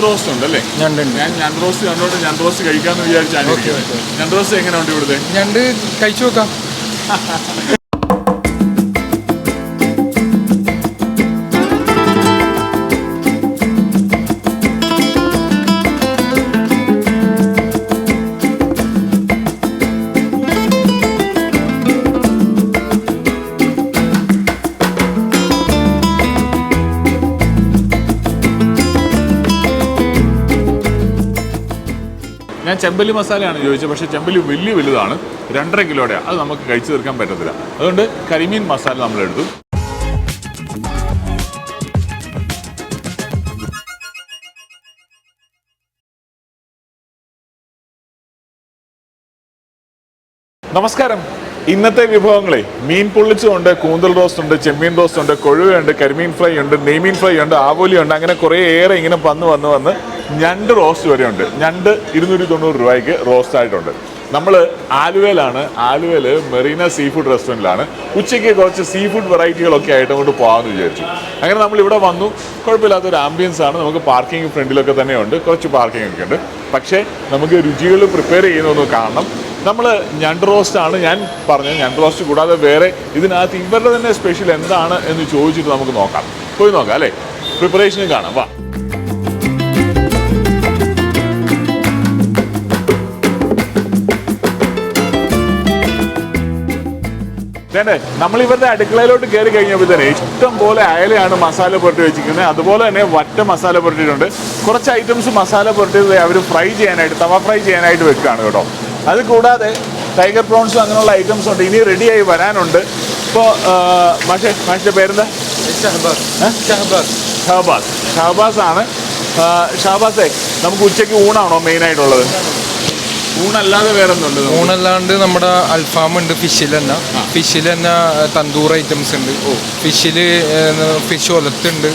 ഞണ്ട് റോസ്റ്റ് ഉണ്ട് അല്ലേ ഞാൻ ഞണ്ട് റോസ്റ്റ് കണ്ടോട്ട് ഞണ്ട് റോസ്റ്റ് കഴിക്കാമെന്ന് വിചാരിച്ചാണ്. ഞണ്ട് റോസ്റ്റ് എങ്ങനെയുണ്ട് ഇവിടുത്തെ? ഞണ്ട് കഴിച്ചു നോക്കാം. ഞാൻ ചെമ്പല്ലി മസാലയാണ് ചോദിച്ചത് പക്ഷേ ചെമ്പല്ലി വലിയ വലുതാണ്. രണ്ടര കിലോടെ. അത് നമുക്ക് കഴിച്ചു തീർക്കാൻ പറ്റത്തില്ല. അതുകൊണ്ട് കരിമീൻ മസാല നമ്മൾ എടുത്തു നമസ്കാരം. ഇന്നത്തെ വിഭവങ്ങളെ മീൻ പൊള്ളിച്ചുണ്ട് കൂന്തൽ റോസ്റ്റ് ഉണ്ട് ചെമ്മീൻ റോസ്റ്റ് ഉണ്ട് കൊഴുവയുണ്ട് കരിമീൻ ഫ്രൈ ഉണ്ട് നെയ്മീൻ ഫ്രൈ ഉണ്ട് ആവോലി ഉണ്ട് അങ്ങനെ കുറേ ഏറെ ഇങ്ങനെ വന്ന് വന്ന് വന്ന് ഞണ്ട് റോസ്റ്റ് വരെയുണ്ട്. ഞണ്ട് ഇരുന്നൂറ്റി തൊണ്ണൂറ് രൂപയ്ക്ക് റോസ്റ്റ് ആയിട്ടുണ്ട്. നമ്മൾ ആലുവയിലാണ്. ആലുവയിൽ മെറീന സീ ഫുഡ് റെസ്റ്റോറന്റിലാണ്. ഉച്ചയ്ക്ക് കുറച്ച് സീ ഫുഡ് വെറൈറ്റികളൊക്കെ ആയിട്ട് അങ്ങോട്ട് പോകാമെന്ന് വിചാരിച്ചു. അങ്ങനെ നമ്മൾ ഇവിടെ വന്നു. കുഴപ്പമില്ലാത്തൊരു ആംബിയൻസ് ആണ്. നമുക്ക് പാർക്കിംഗ് ഫ്രണ്ടിലൊക്കെ തന്നെ ഉണ്ട് കുറച്ച് പാർക്കിംഗ് ഒക്കെ ഉണ്ട്. പക്ഷേ നമുക്ക് രുചികൾ പ്രിപ്പയർ ചെയ്യുന്നൊന്ന് കാണണം. നമ്മൾ ഞണ്ട് റോസ്റ്റ് ആണ്. ഞാൻ പറഞ്ഞത് ഞണ്ട് റോസ്റ്റ് കൂടാതെ വേറെ ഇതിനകത്ത് ഇവരുടെ തന്നെ സ്പെഷ്യൽ എന്താണ് എന്ന് ചോദിച്ചിട്ട് നമുക്ക് നോക്കാം. പോയി നോക്കാം അല്ലേ? പ്രിപ്പറേഷനും കാണാം. വാ. വേണ്ടേ നമ്മൾ ഇവരുടെ അടുക്കളയിലോട്ട് കയറി കഴിഞ്ഞപ്പോൾ തന്നെ ഇഷ്ടം പോലെ അയലയാണ് മസാല പുരട്ടി വെച്ചിരിക്കുന്നത്. അതുപോലെ തന്നെ വറ്റ മസാല പുരട്ടിയിട്ടുണ്ട്. കുറച്ച് ഐറ്റംസ് മസാല പുരട്ടിയത് അവർ ഫ്രൈ ചെയ്യാനായിട്ട് തവ ഫ്രൈ ചെയ്യാനായിട്ട് വെക്കുകയാണ് കേട്ടോ. അത് കൂടാതെ ടൈഗർ പ്രോൺസും അങ്ങനെയുള്ള ഐറ്റംസ് ഉണ്ട്. ഇനി റെഡിയായി വരാനുണ്ട്. ഇപ്പോൾ മാഷേ മാഷിന്റെ പേരെന്താ? ഷഹബാസ്? ഷഹബാസ്. ഷഹബാസ്. ഷഹബാസ് ആണ് ഷഹബാസേ നമുക്ക് ഉച്ചയ്ക്ക് ഊണാണോ മെയിനായിട്ടുള്ളത് ഊണല്ലാതെ വേറെ ഊണല്ലാണ്ട് നമ്മുടെ അൽഫാം ഉണ്ട് ഫിഷിൽ തന്നെ ഫിഷിൽ തന്നെ തന്തൂർ ഐറ്റംസ് ഉണ്ട് ഫിഷിൽ ഫിഷ് ഒലത്തുണ്ട്.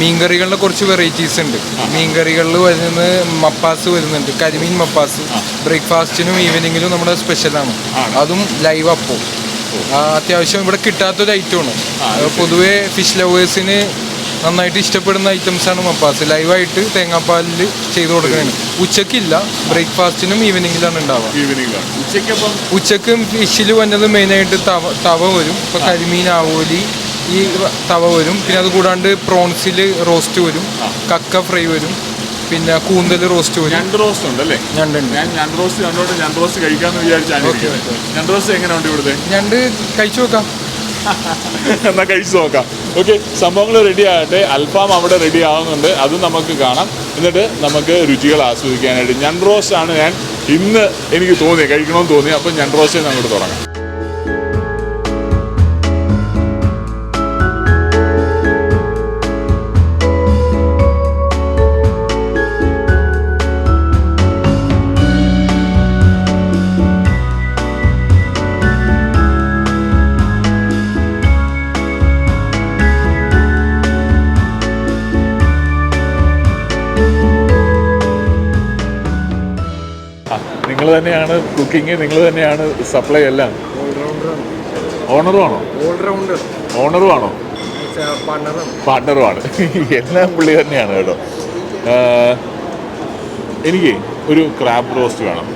മീൻകറികളിലെ കുറച്ച് വെറൈറ്റീസ് ഉണ്ട്. മീൻകറികളിൽ വരുന്നത് മപ്പാസ് വരുന്നുണ്ട്. കരിമീൻ മപ്പാസ്. ബ്രേക്ക്ഫാസ്റ്റിനും ഈവനിങ്ങിലും നമ്മുടെ സ്പെഷ്യലാണ് അതും ലൈവ് അപ്പോൾ അത്യാവശ്യം ഇവിടെ കിട്ടാത്തൊരു ഐറ്റമാണ് പൊതുവേ ഫിഷ് ലവേഴ്സിന് നന്നായിട്ട് ഇഷ്ടപ്പെടുന്ന ഐറ്റംസ് ആണ് മപ്പാസ്. ലൈവായിട്ട് തേങ്ങാപ്പാലിൽ ചെയ്ത് കൊടുക്കുന്നത് ഉച്ചക്കില്ല ബ്രേക്ക്ഫാസ്റ്റിനും ഈവനിങ്ങിലാണ് ഉണ്ടാവുക. ഉച്ചയ്ക്ക് ഫിഷിൽ വന്നത് മെയിനായിട്ട് തവ തവ വരും. ഇപ്പോൾ കരിമീൻ ആവോലി ഈ തവ വരും. പിന്നെ അത് കൂടാണ്ട് പ്രോൺസിൽ റോസ്റ്റ് വരും. കക്ക ഫ്രൈ വരും. പിന്നെ കൂന്തൽ റോസ്റ്റ് വരും. ഞണ്ട് റോസ്റ്റ് ഉണ്ട് അല്ലേ ഞണ്ടുണ്ട് ഞാൻ ഞണ്ട് റോസ്റ്റ് കണ്ടോട്ട് ഞണ്ട് റോസ്റ്റ് കഴിക്കാമെന്ന് വിചാരിച്ചാണ്. ഞണ്ട് റോസ്റ്റ് എങ്ങനെയുണ്ട് ഇവിടുത്തെ? ഞണ്ട് കഴിച്ചു നോക്കാം. എന്നാൽ കഴിച്ചു നോക്കാം. ഓക്കെ സംഭവങ്ങൾ റെഡി ആകട്ടെ. അൽഫാം അവിടെ റെഡി ആവുന്നുണ്ട്. അതും നമുക്ക് കാണാം. എന്നിട്ട് നമുക്ക് രുചികൾ ആസ്വദിക്കാനായിട്ട്. ഞൺ റോസ്റ്റാണ് ഞാൻ ഇന്ന് എനിക്ക് തോന്നി കഴിക്കണമെന്ന് തോന്നി അപ്പം ഞൺ റോസ്റ്റേ അങ്ങോട്ട് തുടങ്ങാം. തന്നെയാണ് കുക്കിംഗ് നിങ്ങൾ തന്നെയാണ് സപ്ലൈ എല്ലാം. ഓണറും ആണോ? ഓൾറൗണ്ടർ ഓണറും ആണോ? പാർട്ട്ണറുമാണ് എല്ലാം പുള്ളി തന്നെയാണ് കേട്ടോ. എനിക്ക് ഒരു ക്രാബ് റോസ്റ്റ് വേണം.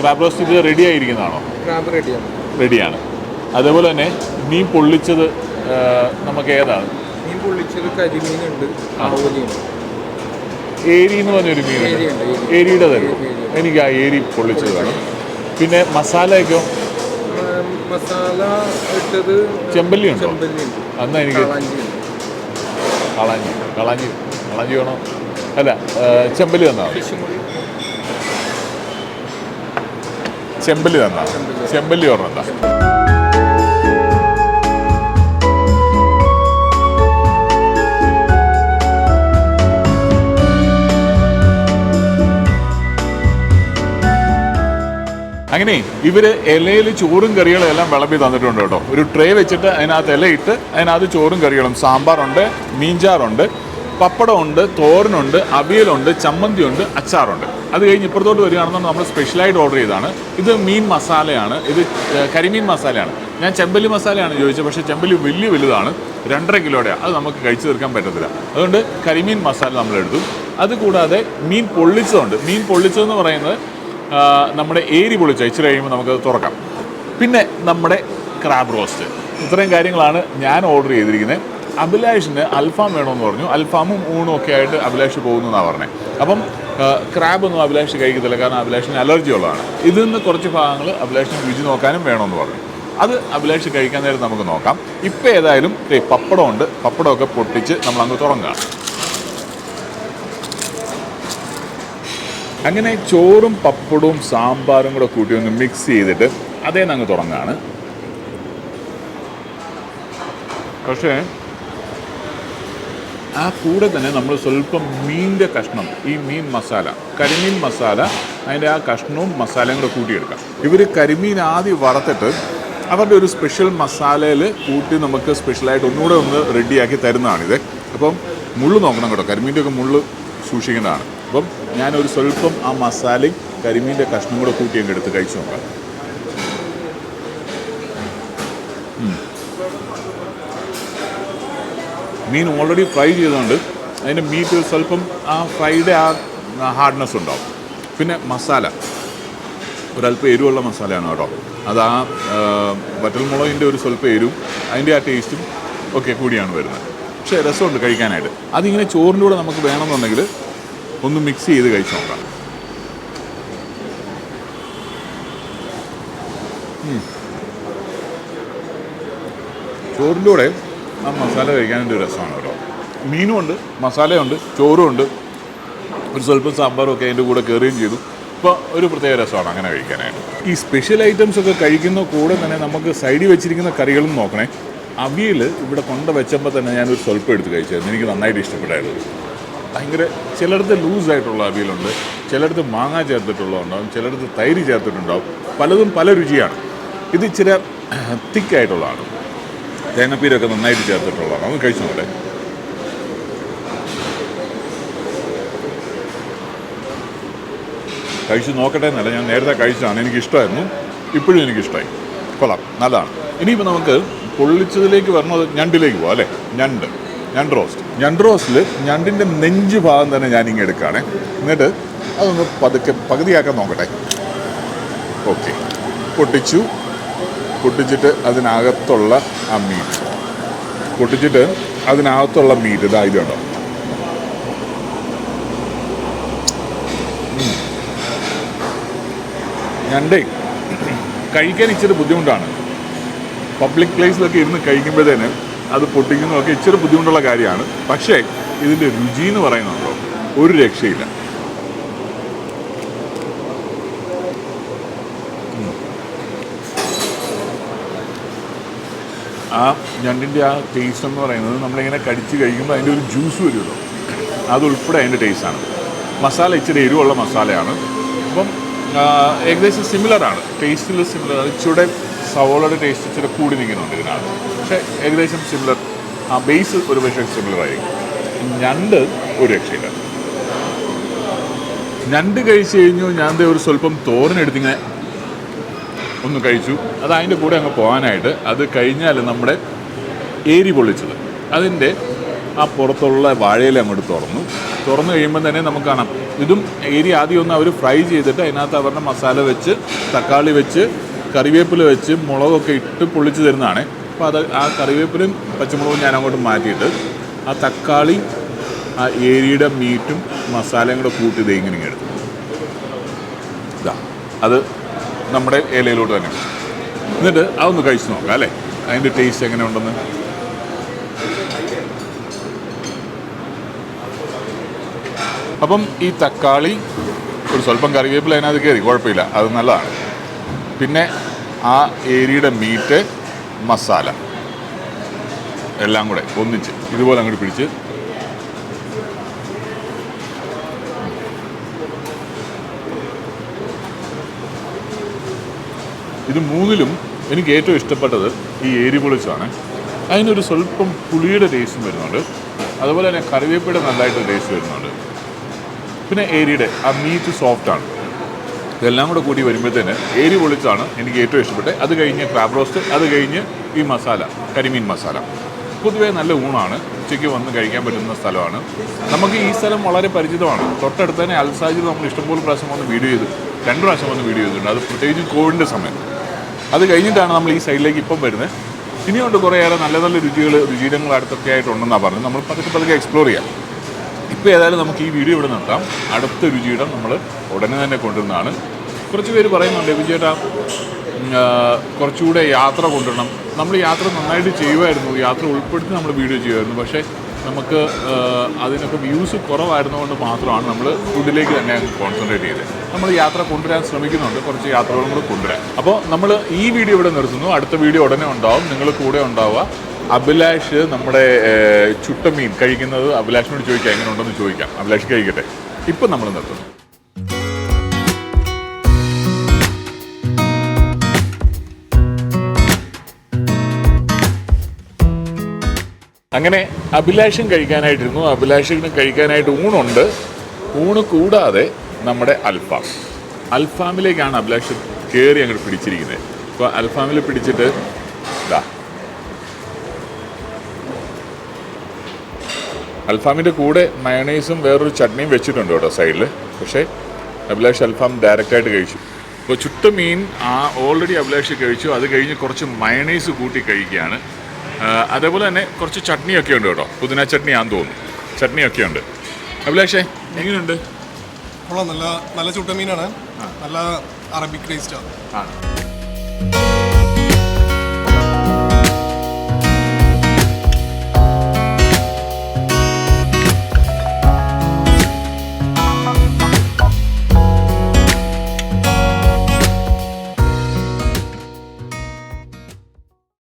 ക്രാബ് റോസ്റ്റ് ഇത് റെഡി ആയിരിക്കുന്നതാണോ? ക്രാബ് റെഡിയാണ് റെഡിയാണ് അതേപോലെ തന്നെ മീൻ പൊള്ളിച്ചത് നമുക്ക് ഏതാണ്? മീൻ പൊള്ളിച്ചത് കരിമീനുണ്ട് ആവോലിയുണ്ട് ഏരി എന്ന് പറഞ്ഞൊരു മീനുണ്ട്. ഏരിയുടെ തരും എനിക്ക് ആ ഏരി പൊള്ളിച്ചത് വേണം. പിന്നെ മസാലയൊക്കെ മസാല ഇട്ടത് ചെമ്പല്ലി ഉണ്ടോ? അന്നാ എനിക്ക് കളാഞ്ചി കളാഞ്ചി. കളാഞ്ചി. വേണോ? അല്ല ചെമ്പല്ലി തന്നാ ചെമ്പല്ലി തന്നാ ചെമ്പല്ലി. ഓർമ്മ എന്താ അങ്ങനെ ഇവർ ഇലയിൽ ചോറും കറികളും എല്ലാം വിളമ്പി തന്നിട്ടുണ്ട് കേട്ടോ. ഒരു ട്രേ വെച്ചിട്ട് അതിനകത്ത് ഇലയിട്ട് അതിനകത്ത് ചോറും കറികളും. സാമ്പാറുണ്ട് മീൻചാറുണ്ട് പപ്പടമുണ്ട് തോരനുണ്ട് അവിയലുണ്ട് ചമ്മന്തിയുണ്ട് അച്ചാറുണ്ട്. അത് കഴിഞ്ഞ് ഇപ്പുറത്തോട്ട് വരികയാണെന്നുണ്ടെങ്കിൽ നമ്മൾ സ്പെഷ്യലായിട്ട് ഓർഡർ ചെയ്തതാണ്. ഇത് മീൻ മസാലയാണ്. ഇത് കരിമീൻ മസാലയാണ്. ഞാൻ ചെമ്പല്ലി മസാലയാണ് ചോദിച്ചത് പക്ഷേ ചെമ്പല്ലി വലിയ വലുതാണ്. രണ്ടര കിലോയുടെ. അത് നമുക്ക് കഴിച്ചു തീർക്കാൻ പറ്റത്തില്ല. അതുകൊണ്ട് കരിമീൻ മസാല നമ്മൾ എടുത്തു. അതുകൂടാതെ മീൻ പൊള്ളിച്ചതുണ്ട്. മീൻ പൊള്ളിച്ചതെന്ന് പറയുന്നത് നമ്മുടെ ഏരി പൊളിച്ച് ഇച്ചിരി കഴിയുമ്പോൾ നമുക്കത് തുറക്കാം. പിന്നെ നമ്മുടെ ക്രാബ് റോസ്റ്റ് ഇത്രയും കാര്യങ്ങളാണ് ഞാൻ ഓർഡർ ചെയ്തിരിക്കുന്നത് അഭിലാഷിന് അൽഫാം വേണമെന്ന് പറഞ്ഞു. അൽഫാമും ഊണും ഒക്കെ ആയിട്ട് അഭിലാഷ് പോകുന്നു എന്നാണ് പറഞ്ഞത് അപ്പം ക്രാബ് ഒന്നും അഭിലാഷ് കഴിക്കത്തില്ല. കാരണം അഭിലാഷിന് അലർജി ഉള്ളതാണ്. ഇതിൽ നിന്ന് കുറച്ച് ഭാഗങ്ങൾ അഭിലാഷിന് രുചി നോക്കാനും വേണമെന്ന് പറഞ്ഞു. അത് അഭിലാഷ് കഴിക്കാൻ നേരം നമുക്ക് നോക്കാം. ഇപ്പോൾ ഏതായാലും പപ്പടമുണ്ട് പപ്പടമൊക്കെ പൊട്ടിച്ച് നമ്മൾ അങ്ങ് തുറങ്ങുക. അങ്ങനെ ചോറും പപ്പടവും സാമ്പാറും കൂടെ കൂട്ടി ഒന്ന് മിക്സ് ചെയ്തിട്ട് അതേ അങ്ങ് തുടങ്ങാണ്. പക്ഷേ ആ കൂടെ തന്നെ നമ്മൾ സ്വല്പം മീനിന്റെ കഷ്ണം ഈ മീൻ മസാല കരിമീൻ മസാല അതിന്റെ ആ കഷ്ണവും മസാലയും കൂടെ കൂട്ടിയെടുക്കാം. ഇവർ കരിമീൻ ആദ്യം വറുത്തിട്ട് അവരുടെ ഒരു സ്പെഷ്യൽ മസാലയിൽ കൂട്ടി നമുക്ക് സ്പെഷ്യലായിട്ട് ഒന്നുകൂടെ ഒന്ന് റെഡിയാക്കി തരുന്നതാണിത്. അപ്പം മുള്ളു നോക്കണം കേട്ടോ. കരിമീന്റെ ഒക്കെ മുള്ളു സൂക്ഷിക്കേണ്ടതാണ്. അപ്പം ഞാനൊരു സ്വല്പം ആ മസാലയും കരിമീന്റെ കഷ്ണം കൂടെ കൂട്ടി അങ്ങ് എടുത്ത് കഴിച്ചു നോക്കാം. മീൻ ഓൾറെഡി ഫ്രൈ ചെയ്തുകൊണ്ട് അതിന്റെ മീറ്റ് സ്വല്പം ആ ഫ്രൈഡ് ആ ഹാർഡ്നെസ് ഉണ്ടാവും. പിന്നെ മസാല. ഒരല്പം എരിവുള്ള മസാലയാണ് കേട്ടോ. അത് ആ വറ്റൽമുളകിന്റെ ഒരു സ്വല്പം എരിവും അതിന്റെ ആ ടേസ്റ്റും ഒക്കെ കൂടിയാണ് വരുന്നത്. പക്ഷേ രസമുണ്ട് കഴിക്കാനായിട്ട്. അതിങ്ങനെ ചോറിന്റെ കൂടെ നമുക്ക് വേണമെന്നുണ്ടെങ്കിൽ ഒന്ന് മിക്സ് ചെയ്ത് കഴിച്ചു നോക്കാം. ചോറിലൂടെ ആ മസാല കഴിക്കാനൊരു രസമാണ് കേട്ടോ. മീനുമുണ്ട് മസാലയുണ്ട് ചോറുമുണ്ട് ഒരു സ്വല്പം സാമ്പാറും ഒക്കെ അതിന്റെ കൂടെ കയറുകയും ചെയ്തു. ഇപ്പോൾ ഒരു പ്രത്യേക രസമാണ് അങ്ങനെ കഴിക്കാനായിട്ട്. ഈ സ്പെഷ്യൽ ഐറ്റംസ് ഒക്കെ കഴിക്കുന്ന കൂടെ തന്നെ നമുക്ക് സൈഡിൽ വെച്ചിരിക്കുന്ന കറികളും നോക്കണേ. അവിയൽ ഇവിടെ കൊണ്ട് വെച്ചപ്പോൾ തന്നെ ഞാനൊരു സ്വല്പം എടുത്ത് കഴിച്ചായിരുന്നു. എനിക്ക് നന്നായിട്ട് ഇഷ്ടപ്പെട്ടായിരുന്നു. ഭയങ്കര ചിലയിടത്ത് ലൂസായിട്ടുള്ള അവിയലുണ്ട് ചിലയിടത്ത് മാങ്ങ ചേർത്തിട്ടുള്ളതുണ്ടാവും ചിലയിടത്ത് തൈര് ചേർത്തിട്ടുണ്ടാവും. പലതും പല രുചിയാണ്. ഇത് ഇച്ചിരി തിക്കായിട്ടുള്ളതാണ്. തേങ്ങപ്പീരൊക്കെ നന്നായിട്ട് ചേർത്തിട്ടുള്ളതാണ്. ഒന്ന് കഴിച്ചു നോക്കട്ടെ. കഴിച്ചു നോക്കട്ടെ എന്നല്ല ഞാൻ നേരത്തെ കഴിച്ചതാണ്. എനിക്കിഷ്ടമായിരുന്നു. ഇപ്പോഴും എനിക്കിഷ്ടമായി. കൊള്ളാം. നല്ലതാണ്. ഇനിയിപ്പോൾ നമുക്ക് പൊള്ളിച്ചതിലേക്ക് വരണത് ഞണ്ടിലേക്ക് പോകാം അല്ലേ? ഞണ്ട്. ഞണ്ട് റോസ്റ്റ് ഞണ്ട് റോസ്റ്റിൽ ഞണ്ടിന്റെ നെഞ്ച് ഭാഗം തന്നെ ഞാനിങ്ങനെ എടുക്കുകയാണേ എന്നിട്ട് അതൊന്ന് പതുക്കെ പകുതിയാക്കാൻ നോക്കട്ടെ. ഓക്കെ പൊട്ടിച്ചു. പൊട്ടിച്ചിട്ട് അതിനകത്തുള്ള ആ മീറ്റ് പൊട്ടിച്ചിട്ട് അതിനകത്തുള്ള മീറ്റ് ഇതാ കേട്ടോ ഞണ്ടേ കഴിക്കാൻ ഇച്ചിരി ബുദ്ധിമുട്ടാണ്. പബ്ലിക് പ്ലേസിലൊക്കെ ഇരുന്ന് കഴിക്കുമ്പോഴത്തേന് അത് പൊട്ടിക്കുന്നതൊക്കെ ഇച്ചിരി ബുദ്ധിമുട്ടുള്ള കാര്യമാണ്. പക്ഷേ ഇതിന്റെ രുചി എന്ന് പറയുന്നുണ്ടോ? ഒരു രക്ഷയില്ല. ആ ഞണ്ടിന്റെ ആ ടേസ്റ്റ് എന്ന് പറയുന്നത് നമ്മളിങ്ങനെ കടിച്ച് കഴിക്കുമ്പോൾ അതിന്റെ ഒരു ജ്യൂസ് വരുമല്ലോ അതുൾപ്പെടെ അതിന്റെ ടേസ്റ്റാണ് മസാല ഇച്ചിരി എരിവുള്ള മസാലയാണ്. അപ്പം ഏകദേശം സിമിലറാണ് ടേസ്റ്റിൽ സിമിലർ ഇച്ചിരി സവോളയുടെ ടേസ്റ്റ് ഇച്ചിരി കൂടി നിൽക്കുന്നുണ്ട് ഇതിനകത്ത്. പക്ഷേ ഏകദേശം സിമിലർ ആ ബേസ് ഒരു പക്ഷേ സിമിലർ ആയിരിക്കും ഞണ്ട്. ഒരു രക്ഷയില്ല. ഞണ്ട് കഴിച്ചു കഴിഞ്ഞു ഞാൻ ഒരു സ്വല്പം തോരനെടുത്തിങ്ങനെ ഒന്ന് കഴിച്ചു. അത് അതിന്റെ കൂടെ അങ്ങ് പോകാനായിട്ട് അത് കഴിഞ്ഞാൽ നമ്മുടെ ഏരി പൊള്ളിച്ചത്. അതിന്റെ ആ പുറത്തുള്ള വാഴയില അങ്ങോട്ട് തുറന്നു. തുറന്നു കഴിയുമ്പോൾ തന്നെ നമുക്ക് കാണാം. ഇതും ഏരി ആദ്യം ഒന്ന് അവർ ഫ്രൈ ചെയ്തിട്ട് അതിനകത്ത് അവരുടെ മസാല വെച്ച് തക്കാളി വെച്ച് കറിവേപ്പില വെച്ച് മുളകൊക്കെ ഇട്ട് പൊള്ളിച്ച് തരുന്നതാണ്. അപ്പോൾ അത് ആ കറിവേപ്പിലും പച്ചമുളകും ഞാൻ അങ്ങോട്ട് മാറ്റിയിട്ട് ആ തക്കാളി ആ ഏരിയുടെ മീറ്റും മസാലയും കൂടെ കൂട്ടി ഇത് ഇങ്ങനെ ഇങ്ങ് എടുത്തു. ഇതാ അത് നമ്മുടെ ഏലയിലോട്ട് തന്നെ. എന്നിട്ട് അതൊന്ന് കഴിച്ച് നോക്കാം അല്ലേ? അതിന്റെ ടേസ്റ്റ് എങ്ങനെ ഉണ്ടെന്ന് അപ്പം ഈ തക്കാളി ഒരു സ്വല്പം കറിവേപ്പില അതിനകത്ത് കയറി കുഴപ്പമില്ല അത് നല്ലതാണ്. പിന്നെ ആ ഏരിയുടെ മീറ്റ് മസാല. എല്ലാം കൂടെ ഒന്നിച്ച് ഇതുപോലെ അങ്ങോട്ട് പിടിച്ച്. ഇത് മൂന്നിലും എനിക്ക് ഏറ്റവും ഇഷ്ടപ്പെട്ടത് ഈ ഏരി പൊളിച്ചാണ്. അതിനൊരു സ്വല്പം പുളിയുടെ ടേസ്റ്റും വരുന്നുണ്ട്. അതുപോലെ തന്നെ കറിവേപ്പിയുടെ നല്ലതായിട്ട് ടേസ്റ്റ് വരുന്നുണ്ട്. പിന്നെ ഏരിയുടെ ആ മീറ്റ് സോഫ്റ്റാണ് ഇതെല്ലാം കൂടെ കൂടി വരുമ്പോഴത്തേന് ഏരി പൊളിച്ചാണ് എനിക്ക് ഏറ്റവും ഇഷ്ടപ്പെട്ടത്. അത് കഴിഞ്ഞ് ക്രാബ് റോസ്റ്റ് അത് കഴിഞ്ഞ് ഈ മസാല കരിമീൻ മസാല. പൊതുവേ നല്ല ഊണാണ്. ഉച്ചയ്ക്ക് വന്ന് കഴിക്കാൻ പറ്റുന്ന സ്ഥലമാണ്. നമുക്ക് ഈ സ്ഥലം വളരെ പരിചിതമാണ്. തൊട്ടടുത്ത് തന്നെ അൽസാജിൽ നമ്മൾ ഇഷ്ടംപോലെ പ്രാവശ്യം വന്ന് വീഡിയോ ചെയ്തു. രണ്ട് പ്രാവശ്യം വന്ന് വീഡിയോ ചെയ്തിട്ടുണ്ട്. അത് പ്രത്യേകിച്ച് കോവിഡിന്റെ സമയത്ത് അത് കഴിഞ്ഞിട്ടാണ് നമ്മൾ ഈ സൈഡിലേക്ക് ഇപ്പം വരുന്നത്. ഇനിയുണ്ട് കുറേയേറെ നല്ല നല്ല രുചികൾ രുചിയിടങ്ങൾ അടുത്തൊക്കെ ആയിട്ടുണ്ടെന്നാണ് പറഞ്ഞത്. നമ്മൾ പതുക്കെ പതുക്കെ എക്സ്പ്ലോർ ചെയ്യാം. ഇപ്പോൾ ഏതായാലും നമുക്ക് ഈ വീഡിയോ ഇവിടെ നിർത്താം. അടുത്ത രുചിയുടെ നമ്മൾ ഉടനെ തന്നെ കൊണ്ടുവന്നതാണ് കുറച്ച് പേര് പറയുന്നുണ്ട് വിജയേട്ടാ കുറച്ചുകൂടെ യാത്ര കൊണ്ടുവരണം. നമ്മൾ യാത്ര നന്നായിട്ട് ചെയ്യുമായിരുന്നു. യാത്ര ഉൾപ്പെടുത്തി നമ്മൾ വീഡിയോ ചെയ്യുമായിരുന്നു. പക്ഷേ നമുക്ക് അതിനൊക്കെ വ്യൂസ് കുറവായിരുന്നുകൊണ്ട് മാത്രമാണ് നമ്മൾ ഫുഡിലേക്ക് തന്നെ കോൺസെൻട്രേറ്റ് ചെയ്തത്. നമ്മൾ യാത്ര കൊണ്ടുവരാൻ ശ്രമിക്കുന്നുണ്ട്. കുറച്ച് യാത്രകളും കൂടെ കൊണ്ടുവരാൻ അപ്പോൾ നമ്മൾ ഈ വീഡിയോ ഇവിടെ നിർത്തുന്നു. അടുത്ത വീഡിയോ ഉടനെ ഉണ്ടാവും. നിങ്ങൾ കൂടെ ഉണ്ടാവുക. അഭിലാഷ് നമ്മുടെ ചുട്ടമീൻ കഴിക്കുന്നത് അഭിലാഷിനോട് ചോദിക്കാം എങ്ങനെ ഉണ്ടെന്ന് ചോദിക്കാം. അഭിലാഷ് കഴിക്കട്ടെ. ഇപ്പം നമ്മൾ നിർത്തുന്നു. അങ്ങനെ അഭിലാഷം കഴിക്കാനായിട്ടിരുന്നു. അഭിലാഷിന് കഴിക്കാനായിട്ട് ഊണുണ്ട്. ഊണ് കൂടാതെ നമ്മുടെ അൽഫാം. അൽഫാമിലേക്കാണ് അഭിലാഷ് കയറി അങ്ങോട്ട് പിടിച്ചിരിക്കുന്നത്. അപ്പോൾ അൽഫാമിൽ പിടിച്ചിട്ട് ഇതാ അൽഫാമിന്റെ കൂടെ മയണൈസും വേറൊരു ചട്നിയും വെച്ചിട്ടുണ്ട് കേട്ടോ സൈഡിൽ പക്ഷേ അഭിലാഷ് അൽഫാം ഡയറക്റ്റായിട്ട് കഴിച്ചു. അപ്പോൾ ചുട്ട മീൻ ആ ഓൾറെഡി അഭിലാഷ് കഴിച്ചു. അത് കഴിഞ്ഞ് കുറച്ച് മയണൈസ് കൂട്ടി കഴിക്കുകയാണ്. അതേപോലെ തന്നെ കുറച്ച് ചട്നിയൊക്കെ ഉണ്ട് കേട്ടോ. പുതിന ചട്നി ആണെന്ന് തോന്നുന്നു. ചട്നിയൊക്കെ ഉണ്ട്. അഭിലാഷേ എങ്ങനെയുണ്ട്? കൊള്ളാം. നല്ല നല്ല ചുട്ടമീനാണ് നല്ല അറബിക് ടേസ്റ്റാണ് ആ.